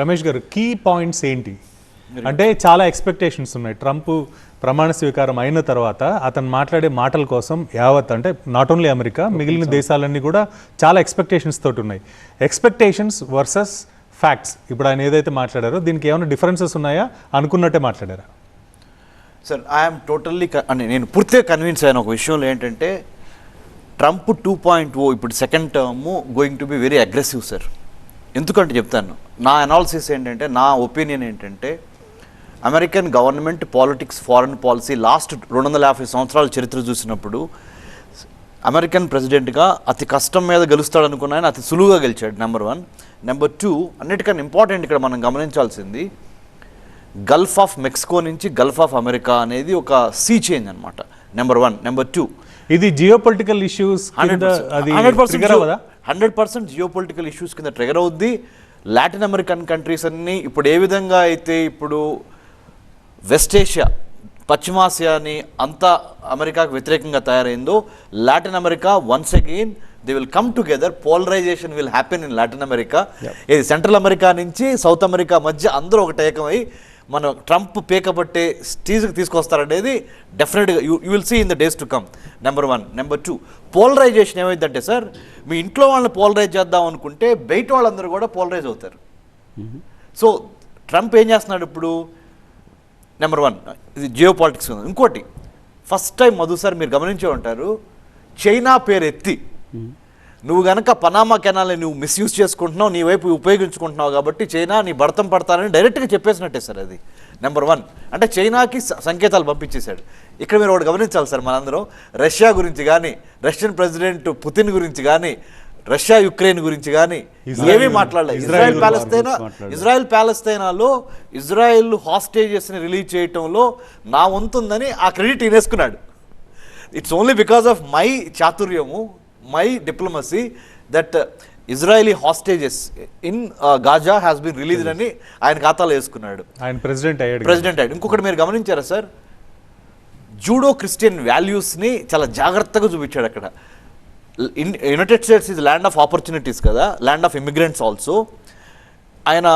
రమేష్ గారు key points ఏంటి? అంటే చాలా ఎక్స్పెక్టేషన్స్ ఉన్నాయి. ట్రంప్ ప్రమాణ స్వీకారం అయిన తర్వాత అతను మాట్లాడే మాటల కోసం యావత్ అంటే నాట్ ఓన్లీ అమెరికా మిగిలిన దేశాలన్నీ కూడా చాలా ఎక్స్పెక్టేషన్స్ తోటి ఉన్నాయి. ఎక్స్పెక్టేషన్స్ వర్సెస్ ఫ్యాక్ట్స్ ఇప్పుడు ఆయన ఏదైతే మాట్లాడారో దీనికి ఏమైనా డిఫరెన్సెస్ ఉన్నాయా? అనుకున్నట్టే మాట్లాడారా? సార్ ఐఎమ్ టోటల్లీ అని నేను పూర్తిగా కన్విన్స్ అయిన ఒక విషయంలో ఏంటంటే ట్రంప్ టూ పాయింట్ ఓ ఇప్పుడు second term going to be very aggressive sir ఎందుకంటే చెప్తాను నా అనాలిసిస్ ఏంటంటే నా ఒపీనియన్ ఏంటంటే American government politics foreign policy last రెండు వందల యాభై సంవత్సరాల చరిత్ర చూసినప్పుడు అమెరికన్ ప్రెసిడెంట్గా అతి కష్టం మీద గెలుస్తాడు అనుకున్న ఆయన అతి సులువుగా గెలిచాడు నెంబర్ వన్ నెంబర్ టూ అన్నిటికన్నా ఇంపార్టెంట్ ఇక్కడ మనం గమనించాల్సింది గల్ఫ్ ఆఫ్ మెక్సికో నుంచి గల్ఫ్ ఆఫ్ అమెరికా అనేది ఒక సీ చేంజ్ అనమాట నెంబర్ వన్ నెంబర్ టూ ఇది జియో పొలిటికల్ ఇష్యూస్ అది ట్రిగర్ అవ్వదా? Hundred percent geopolitical issues కింద ట్రిగర్ అవుద్ది. లాటిన్ అమెరికన్ కంట్రీస్ అన్ని ఇప్పుడు ఏ విధంగా అయితే ఇప్పుడు వెస్ట్ ఏషియా పశ్చిమాసియాని అంతా అమెరికాకు వ్యతిరేకంగా తయారైందో Latin America once again they will come together polarization will happen in Latin America. ఇది సెంట్రల్ అమెరికా నుంచి సౌత్ అమెరికా మధ్య అందరూ ఒకటి ఏకమై మన ట్రంప్ పేకబట్టే స్టేజ్కి తీసుకొస్తారనేది డెఫినెట్గా you you will see in the days to come number one number two polarization ఏమైందంటే సార్ మీ ఇంట్లో వాళ్ళని పోలరైజ్ చేద్దాం అనుకుంటే బయట వాళ్ళందరూ కూడా పోలరైజ్ అవుతారు. సో ట్రంప్ ఏం చేస్తున్నాడు ఇప్పుడు? నెంబర్ వన్ ఇది జియో పాలిటిక్స్ ఇంకోటి ఫస్ట్ టైం మధు సార్ మీరు గమనించే ఉంటారు చైనా పేరు ఎత్తి నువ్వు గనక పనామా కెనాల్ని నువ్వు మిస్యూజ్ చేసుకుంటున్నావు నీ వైపు ఉపయోగించుకుంటున్నావు కాబట్టి చైనా నీ భర్తం పడతానని డైరెక్ట్గా చెప్పేసినట్టే సార్ అది. నెంబర్ వన్ అంటే చైనాకి సంకేతాలు పంపించేశాడు. ఇక్కడ మీరు ఒకటి గమనించాలి సార్ మనందరం. రష్యా గురించి కానీ రష్యన్ ప్రెసిడెంట్ పుతిన్ గురించి కానీ రష్యా యుక్రెయిన్ గురించి కానీ ఏమీ మాట్లాడలేదు. ఇజ్రాయెల్ ప్యాలెస్తైనా. ఇజ్రాయెల్ ప్యాలెస్తైనాలో ఇజ్రాయెల్ హాస్టేజెస్ని రిలీజ్ చేయటంలో నా వంతుందని ఆ credit ఈనేసుకున్నాడు it's only because of my చాతుర్యము my diplomacy that Israeli hostages in Gaza has been release అని ఆయన ఖాతాలో వేసుకున్నాడు. ఆయన ప్రెసిడెంట్ అయ్యాడు. ప్రెసిడెంట్ అయ్యాడు. ఇంకొకటి మీరు గమనించారా సార్? జూడో క్రిస్టియన్ వాల్యూస్ని చాలా జాగ్రత్తగా చూపించాడు అక్కడ. యునైటెడ్ స్టేట్స్ ఇది ల్యాండ్ ఆఫ్ ఆపర్చునిటీస్ కదా ల్యాండ్ ఆఫ్ ఇమిగ్రెంట్స్ ఆల్సో ఆయన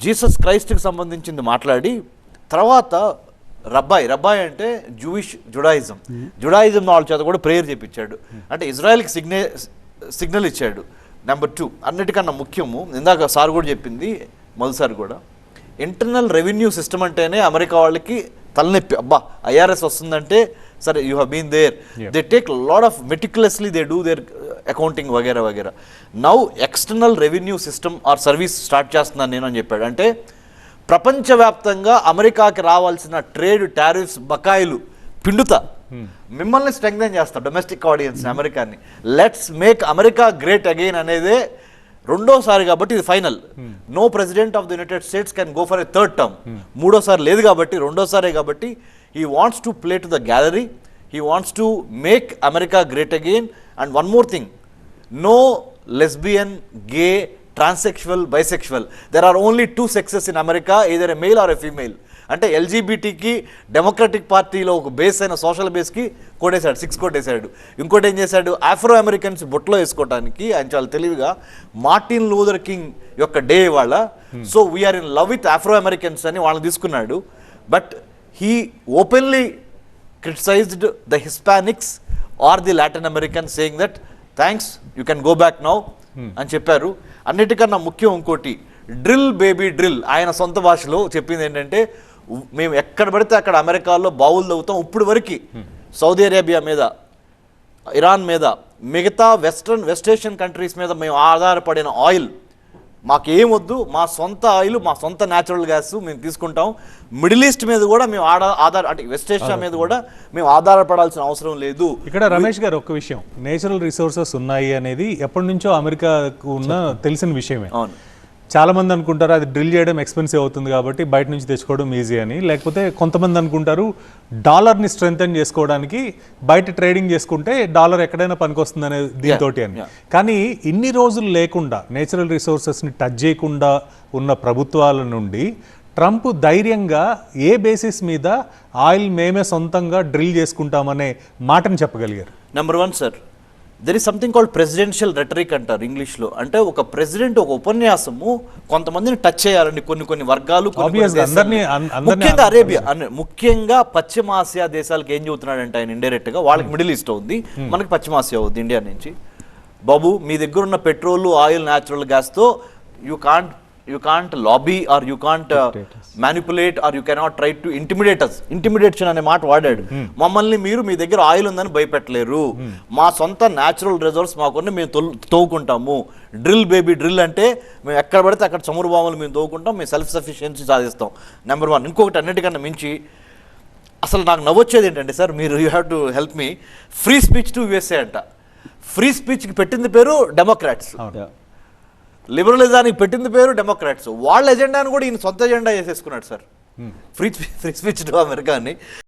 జీసస్ క్రైస్ట్కి సంబంధించింది మాట్లాడి తర్వాత రబ్బాయి రబ్బాయి అంటే జూయిష్ జుడాయిజం. జుడాయిజం వాళ్ళ చేత కూడా ప్రేయర్ చేపించాడు. అంటే ఇజ్రాయెల్కి సిగ్నే సిగ్నల్ ఇచ్చాడు నెంబర్ టూ. అన్నిటికన్నా ముఖ్యము ఇందాక సార్ కూడా చెప్పింది మధు సార్ కూడా ఇంటర్నల్ రెవెన్యూ సిస్టమ్ అంటేనే అమెరికా వాళ్ళకి తలనొప్పి. అబ్బా ఐఆర్ఎస్ వస్తుందంటే సరే you have been there. They take lot of meticulously they do their accounting వగేరా వగేరా. Now external revenue system or service start చేస్తున్నాను నేను అని చెప్పాడు. అంటే ప్రపంచవ్యాప్తంగా అమెరికాకి రావాల్సిన ట్రేడ్ టారిఫ్స్ బకాయిలు పిండుతా. మిమ్మల్ని స్ట్రెంగ్థెన్ చేస్తా domestic audience అమెరికాని. Let's make America great again అనేదే రెండోసారి కాబట్టి ఇది final. No president of the United States can go for a third term. మూడోసారి లేదు కాబట్టి రెండోసారే కాబట్టి he wants to play to the gallery. He wants to make America great again. And one more thing. No lesbian gay transsexual bisexual there are only two sexes in America ఏదైనా male or a female అంటే ఎల్జీబీటీకి democratic పార్టీలో ఒక base అయిన social బేస్కి కొట్టేశాడు six కొట్టేశాడు. ఇంకోటి ఏం చేశాడు? ఆఫ్రో అమెరికన్స్ బొట్లో వేసుకోవడానికి ఆయన చాలా తెలివిగా మార్టిన్ లూథర్ కింగ్ యొక్క డే వాళ్ళ. So we are in love with Afro Americans అని వాళ్ళని తీసుకున్నాడు. But he openly criticized the Hispanics or the Latin Americans saying that thanks you can go back now అని చెప్పారు. అన్నిటికన్నా ముఖ్యం ఇంకోటి డ్రిల్ బేబీ డ్రిల్. ఆయన సొంత భాషలో చెప్పింది ఏంటంటే మేము ఎక్కడ పడితే అక్కడ అమెరికాలో బావులు తవ్వుతాం ఇప్పుడు వరకు. సౌదీ అరేబియా మీద ఇరాన్ మీద మిగతా వెస్ట్రన్ వెస్ట్ ఏషియన్ కంట్రీస్ మీద మేము ఆధారపడిన ఆయిల్. మాకేం వద్దు మా సొంత ఆయిల్ మా సొంత న్యాచురల్ గ్యాస్ మేము తీసుకుంటాం. మిడిల్ ఈస్ట్ మీద కూడా మేము ఆడ ఆధార అంటే వెస్ట్ ఏషియా మీద కూడా మేము ఆధారపడాల్సిన అవసరం లేదు. ఇక్కడ రమేష్ గారు ఒక విషయం నేచురల్ రిసోర్సెస్ ఉన్నాయి అనేది ఎప్పటి నుంచో అమెరికాకు ఉన్న తెలిసిన విషయమే. అవును. చాలా మంది అనుకుంటారు అది డ్రిల్ చేయడం ఎక్స్పెన్సివ్ అవుతుంది కాబట్టి బయట నుంచి తెచ్చుకోవడం ఈజీ అని. లేకపోతే కొంతమంది అనుకుంటారు డాలర్ని స్ట్రెంగ్తన్ చేసుకోవడానికి బయట ట్రేడింగ్ చేసుకుంటే డాలర్ ఎక్కడైనా పనికొస్తుంది అనే దీంతో అని. కానీ ఇన్ని రోజులు లేకుండా నేచురల్ రిసోర్సెస్ని టచ్ చేయకుండా ఉన్న ప్రభుత్వాల నుండి ట్రంప్ ధైర్యంగా ఏ బేసిస్ మీద ఆయిల్ మేమే సొంతంగా డ్రిల్ చేసుకుంటామనే మాటని చెప్పగలిగారు. Number one sir there is something called presidential rhetoric అంటారు ఇంగ్లీష్లో. అంటే ఒక ప్రెసిడెంట్ ఒక ఉపన్యాసము కొంతమందిని టచ్ చేయాలని కొన్ని కొన్ని వర్గాలు ముఖ్యంగా. అరేబియా ముఖ్యంగా పశ్చిమ ఆసియా దేశాలకు ఏం చెబుతున్నాడంటే ఆయన ఇండైరెక్ట్గా వాళ్ళకి మిడిల్ ఈస్ట్ ఉంది మనకి పశ్చిమ ఆసియా అవుద్ది ఇండియా నుంచి. బాబు మీ దగ్గర ఉన్న petrol oil natural గ్యాస్తో you can't you can't lobby or you can't manipulate or you cannot try to intimidate us intimidation అనే మాట వాడాడు. మమ్మల్ని మీరు మీ దగ్గర ఆయిల్ ఉందని భయపెట్టలేరు. మా సొంత న్యాచురల్ రిజర్వ్స్ మాకున్న మేము తవ్వుకుంటాము డ్రిల్ బేబీ డ్రిల్ అంటే మేము ఎక్కడ పడితే అక్కడ చమురు బావులు మేము తవ్వుకుంటాం మేము సెల్ఫ్ సఫిషియన్సీ సాధిస్తాం. నెంబర్ వన్ ఇంకొకటి అన్నిటికన్నా మించి అసలు నాకు నవ్వొచ్చేది ఏంటంటే సార్ మీరు you have to help me free speech to USA అంట. ఫ్రీ స్పీచ్కి పెట్టింది పేరు డెమోక్రాట్స్ లిబరలిజానికి పెట్టింది పేరు డెమోక్రాట్స్. వాళ్ళ ఎజెండాను కూడా ఈయన సొంత agenda చేసేసుకున్నాడు sir. Free free speech to America అని